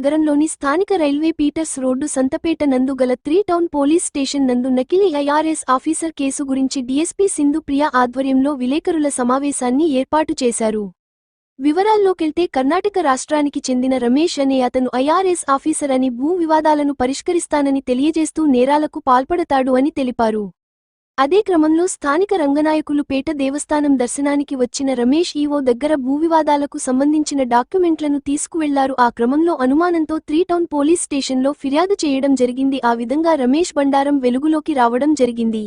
నగరంలోని స్థానిక railway Peter's road Santhapeta నందు గల త్రీ టౌన్ పోలీస్ స్టేషన్ నందు నకిలీ ఐఆర్ఎస్ ఆఫీసర్ కేసు గురించి డీఎస్పీ సింధు ప్రియ ఆధ్వర్యంలో విలేకరుల సమావేశాన్ని ఏర్పాటు చేశారు. వివరాల్లోకెళ్తే కర్ణాటక రాష్ట్రానికి చెందిన రమేష్ అనే అతను ఐఆర్ఎస్ ఆఫీసర్ అని భూ వివాదాలను పరిష్కరిస్తానని తెలియజేస్తూ నేరాలకు పాల్పడతాడు అని తెలిపారు. అదే క్రమంలో స్థానిక రంగనాయకులు పేట దేవస్థానం దర్శనానికి వచ్చిన రమేష్ ఈవో దగ్గర భూ వివాదాలకు సంబంధించిన డాక్యుమెంట్లను తీసుకువెళ్ళారు. ఆ క్రమంలో అనుమానంతో త్రీ టౌన్ పోలీస్ స్టేషన్లో ఫిర్యాదు చేయడం జరిగింది. ఆ విధంగా రమేష్ బండారం వెలుగులోకి రావడం జరిగింది.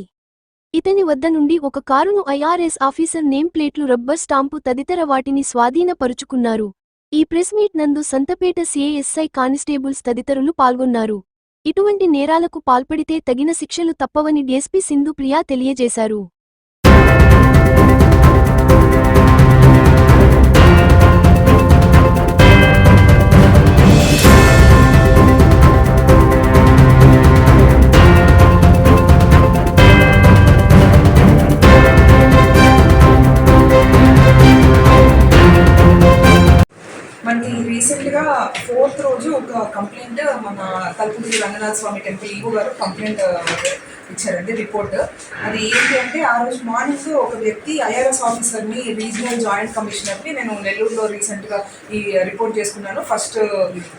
ఇతని వద్ద నుండి ఒక కారును ఐఆర్ఎస్ ఆఫీసర్ నేమ్ ప్లేట్లు రబ్బర్ స్టాంపు తదితర వాటిని స్వాధీనపరుచుకున్నారు. ఈ ప్రెస్ మీట్ నందు సంతపేట సిఐఎస్ఐ కానిస్టేబుల్స్ తదితరులు పాల్గొన్నారు. ఇటువంటి నేరాలకు పాల్పడితే తగిన శిక్షలు తప్పవని డీఎస్పీ సింధు ప్రియా తెలియజేశారు. ఫోర్త్ రోజు ఒక కంప్లైంట్ మన కల్పూరి రంగనాథ స్వామి టెంపుల్ ఈవో గారు కంప్లైంట్ ఇచ్చారండి రిపోర్ట్. అది ఏంటి అంటే ఆ రోజు మార్నింగ్ ఒక వ్యక్తి ఐఆర్ఎస్ ఆఫీసర్ని రీజనల్ జాయింట్ కమిషనర్ని నేను నెల్లూరులో రీసెంట్గా ఈ రిపోర్ట్ చేసుకున్నాను. ఫస్ట్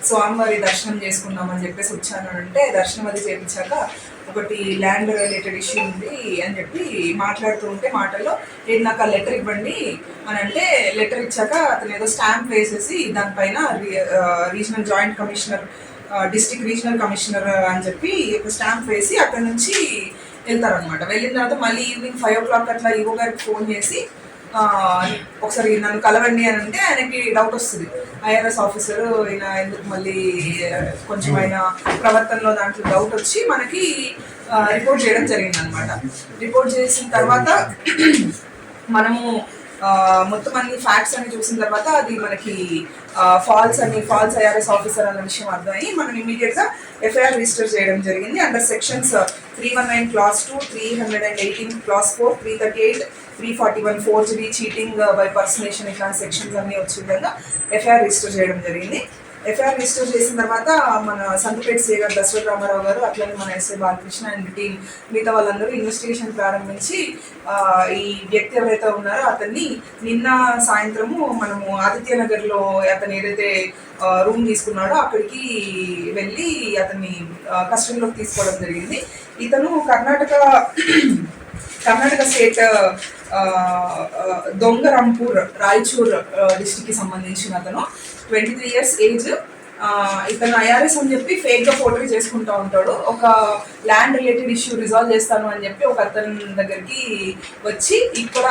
స్వామివారి దర్శనం చేసుకుందామని చెప్పేసి వచ్చాను అంటే దర్శనం అది చేయించాక ఒకటి ల్యాండ్ రిలేటెడ్ ఇష్యూ ఉంది అని చెప్పి మాట్లాడుతూ ఉంటే మాటల్లో నేను నాకు ఆ లెటర్ ఇవ్వండి అని అంటే లెటర్ ఇచ్చాక అతను ఏదో స్టాంప్ వేసేసి దానిపైన regional joint commissioner district regional commissioner అని చెప్పి ఒక స్టాంప్ వేసి అక్కడ నుంచి వెళ్తారనమాట వెళ్ళిన తర్వాత మళ్ళీ ఈవినింగ్ ఫైవ్ ఓ క్లాక్ అట్లా ఈవో గారికి ఫోన్ చేసి ఒకసారి నన్ను కలవండి అని అంటే ఆయనకి డౌట్ వస్తుంది. ఐఆర్ఎస్ ఆఫీసర్ ఈయన ఎందుకు మళ్ళీ కొంచెం ఆయన ప్రవర్తనలో దాంట్లో డౌట్ వచ్చి మనకి రిపోర్ట్ చేయడం జరిగింది అనమాట రిపోర్ట్ చేసిన తర్వాత మనము మొత్తం అన్ని ఫ్యాక్ట్స్ అన్ని చూసిన తర్వాత అది మనకి ఫాల్స్ అని ఫాల్స్ ఐఆర్ఎస్ ఆఫీసర్ అన్న విషయం అర్థమై మనం ఇమీడియట్గా ఎఫ్ఐఆర్ రిజిస్టర్ చేయడం జరిగింది. Under sections three one nine clause two three hundred and eighteen clause four three thirty eight three forty one four GB cheating by personation ఇట్లాంటి సెక్షన్స్ అన్ని వచ్చే విధంగా ఎఫ్ఐఆర్ రిజిస్టర్ చేయడం జరిగింది. ఎఫ్ఐఆర్ రిజిస్టర్ చేసిన తర్వాత మన సంతపేట సీ గారు దశరథ రామారావు గారు అట్లనే మన ఎస్ఏ బాలకృష్ణ అండ్ టీం మిగతా వాళ్ళందరూ ఇన్వెస్టిగేషన్ ప్రారంభించి ఈ వ్యక్తి ఎవరైతే ఉన్నారో అతన్ని నిన్న సాయంత్రము మనము ఆదిత్య నగర్లో అతను ఏదైతే రూమ్ తీసుకున్నాడో అక్కడికి వెళ్ళి అతన్ని కస్టడీలోకి తీసుకోవడం జరిగింది. ఇతను కర్ణాటక కర్ణాటక స్టేట్ ఆ, దొంగరంపూర్ రాయచూర్ డిస్టిక్కి సంబంధించిన అతను. ట్వంటీ త్రీ ఇయర్స్ ఏజ్ ఇతను ఐఆర్ఎస్ అని చెప్పి ఫేక్గా పోర్ట్రీ చేసుకుంటా ఉంటాడు. ఒక ల్యాండ్ రిలేటెడ్ ఇష్యూ రిజాల్వ్ చేస్తాను అని చెప్పి ఒక అతని దగ్గరికి వచ్చి ఇక్కడ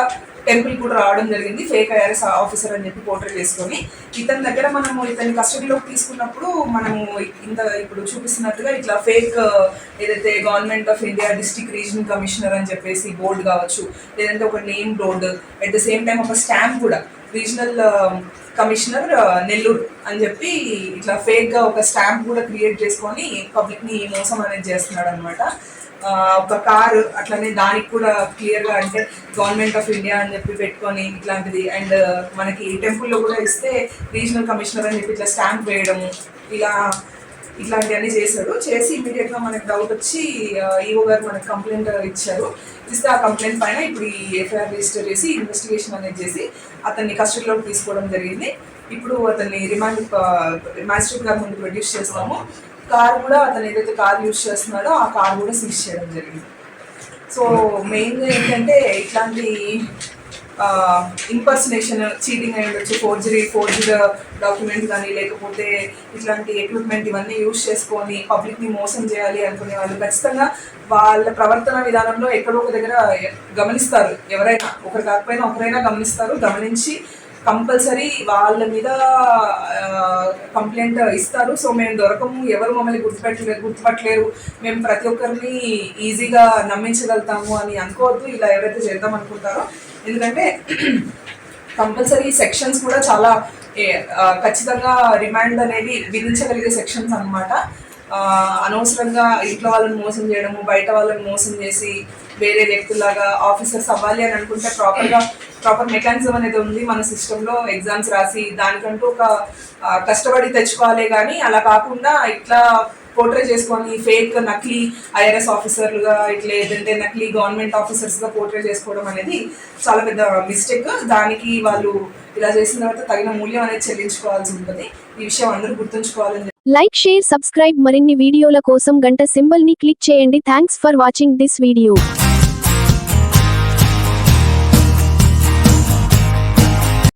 టెంపుల్ కూడా రావడం జరిగింది ఫేక్ ఐఆర్ఎస్ ఆఫీసర్ అని చెప్పి పోర్ట్రేట్ చేసుకొని. ఇతని దగ్గర మనము ఇతని కస్టడీలోకి తీసుకున్నప్పుడు మనము ఇంత ఇప్పుడు చూపిస్తున్నట్టుగా ఇట్లా ఫేక్ ఏదైతే government of India district regional commissioner అని చెప్పేసి బోర్డు కావచ్చు లేదంటే ఒక name board at the same time ఒక స్టాంప్ కూడా రీజనల్ కమిషనర్ నెల్లూరు అని చెప్పి ఇట్లా ఫేక్గా ఒక స్టాంప్ కూడా క్రియేట్ చేసుకొని పబ్లిక్ని మోసం అనేది చేస్తున్నాడు అనమాట ఒక కారు అట్లనే దానికి కూడా క్లియర్గా అంటే గవర్నమెంట్ ఆఫ్ ఇండియా అని చెప్పి పెట్టుకొని ఇట్లాంటిది. అండ్ మనకి టెంపుల్లో కూడా ఇస్తే రీజనల్ కమిషనర్ అని చెప్పి ఇట్లా స్టాంప్ వేయడము ఇలా ఇట్లాంటివన్నీ చేశాడు. చేసి ఇమీడియట్గా మనకి డౌట్ వచ్చి ఈఓ గారు మనకి కంప్లైంట్ ఇచ్చారు. ఇస్తే ఆ కంప్లైంట్ పైన ఇప్పుడు ఈ ఎఫ్ఐఆర్ రిజిస్టర్ చేసి ఇన్వెస్టిగేషన్ అనేది చేసి అతన్ని కస్టడీలోకి తీసుకోవడం జరిగింది. ఇప్పుడు అతన్ని రిమాండ్ మ్యాజిస్ట్రేట్ గారి ముందు ప్రొడ్యూస్ చేస్తాము. కార్ కూడా అతను ఏదైతే కార్ యూజ్ చేస్తున్నాడో ఆ కార్ కూడా సీజ్ చేయడం జరిగింది. సో మెయిన్గా ఏంటంటే ఇట్లాంటి ఇన్పర్సనేషన్ చీటింగ్ అయి ఉండొచ్చు ఫోర్జరీ ఫోర్జరీ డాక్యుమెంట్ కానీ లేకపోతే ఇట్లాంటి ఎక్విప్మెంట్ ఇవన్నీ యూజ్ చేసుకొని పబ్లిక్ని మోసం చేయాలి అనుకునే వాళ్ళు ఖచ్చితంగా వాళ్ళ ప్రవర్తన విధానంలో ఎక్కడో ఒక దగ్గర గమనిస్తారు ఎవరైనా. ఒకరు కాకపోయినా ఒకరైనా గమనిస్తారు గమనించి కంపల్సరీ వాళ్ళ మీద కంప్లైంట్ ఇస్తారు. సో మేము దొరకము ఎవరు మమ్మల్ని గుర్తుపెట్టలేరు గుర్తుపట్టలేరు. మేము ప్రతి ఒక్కరిని ఈజీగా నమ్మించగలుగుతాము అని అనుకోవద్దు. ఇలా ఎవరైతే చేద్దాం అనుకుంటారో ఎందుకంటే కంపల్సరీ సెక్షన్స్ కూడా చాలా ఖచ్చితంగా రిమాండ్ అనేది విధించగలిగే సెక్షన్స్ అనమాట అనవసరంగా ఇంట్లో వాళ్ళని మోసం చేయడము బయట వాళ్ళని మోసం చేసి వేరే వ్యక్తులాగా ఆఫీసర్స్ అవ్వాలి అని అనుకుంటే ప్రాపర్గా ప్రాపర్ మెకానిజం అనేది ఉంది. మన సిస్టంలో ఎగ్జామ్స్ రాసి దానికంటూ ఒక కష్టపడి తెచ్చుకోవాలి కానీ అలా కాకుండా ఇట్లా పోర్ట్రే చేసుకొని ఫేక్ నకిలీ ఐఆర్ఎస్ ఆఫీసర్లుగా ఇట్లా ఏదంటే నకిలీ గవర్నమెంట్ ఆఫీసర్స్గా పోర్ట్రే చేసుకోవడం అనేది చాలా పెద్ద మిస్టేక్ దానికి వాళ్ళు ఇలా చేసిన తర్వాత తగిన మూల్యం అనేది చెల్లించుకోవాల్సి ఉంటుంది. ఈ విషయం అందరూ గుర్తుంచుకోవాలని లైక్ షేర్ సబ్స్క్రైబ్ మరిన్ని వీడియోల కోసం గంట సింబల్ని క్లిక్ చేయండి. Thanks for watching this video